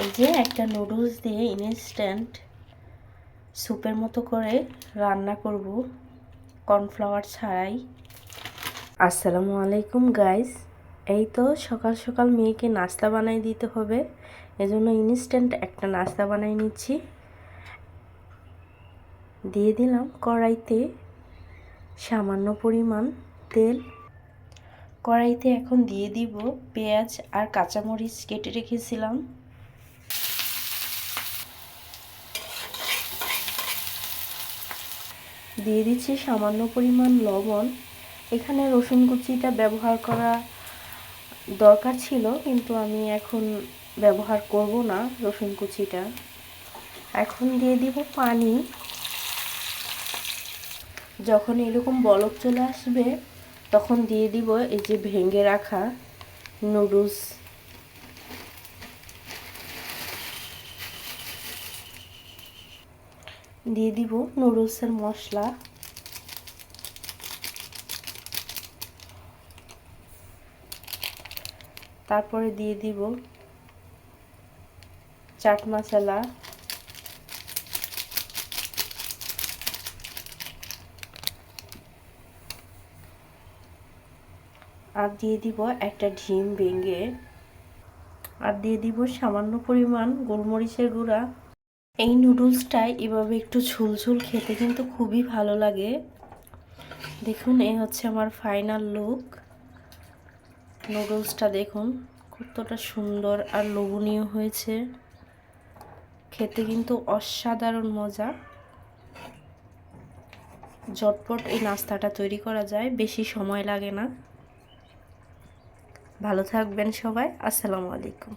এই যে একটা নুডলস দিয়ে ইনস্ট্যান্ট স্যুপের মতো করে রান্না করব কর্নফ্লাওয়ার ছাড়াই। আসসালামু আলাইকুম গাইস এই তো সকাল সকাল মেয়েকে নাস্তা বানাই দিতে হবে, এজন্য ইনস্ট্যান্ট একটা নাস্তা বানাই নিচ্ছি। দিয়ে দিলাম কড়াইতে সামান্য পরিমাণ তেল। কড়াইতে এখন দিয়ে দিব পেঁয়াজ আর কাঁচামরিচ কেটে রেখেছিলাম। দিয়ে দিচ্ছি সামান্য পরিমাণ লবণ। এখানে রসুন কুচিটা ব্যবহার করা দরকার ছিল, কিন্তু আমি এখন ব্যবহার করব না রসুন কুচিটা। এখন দিয়ে দিব পানি। যখন এরকম বলক চলে আসবে, তখন দিয়ে দিব এই যে ভেঙে রাখা নুডলস। দিয়ে দিব নুডলসের মশলা। তারপরে দিয়ে দিব চাট মশলা। আর দিয়ে দিব একটা ডিম ভেঙে। আর দিয়ে দিব সামান্য পরিমাণ গোলমরিচের গুঁড়া। এই নুডলসটাই এভাবে একটু ঝুলঝুল খেতে কিন্তু খুবই ভালো লাগে। দেখুন এই হচ্ছে আমার ফাইনাল লুক নুডলসটা দেখুন, কতটা সুন্দর আর লোভনীয় হয়েছে। খেতে কিন্তু অসাধারণ মজা। ঝটপট এই নাস্তাটা তৈরি করা যায়, বেশি সময় লাগে না। ভালো থাকবেন সবাই, আসসালামু আলাইকুম।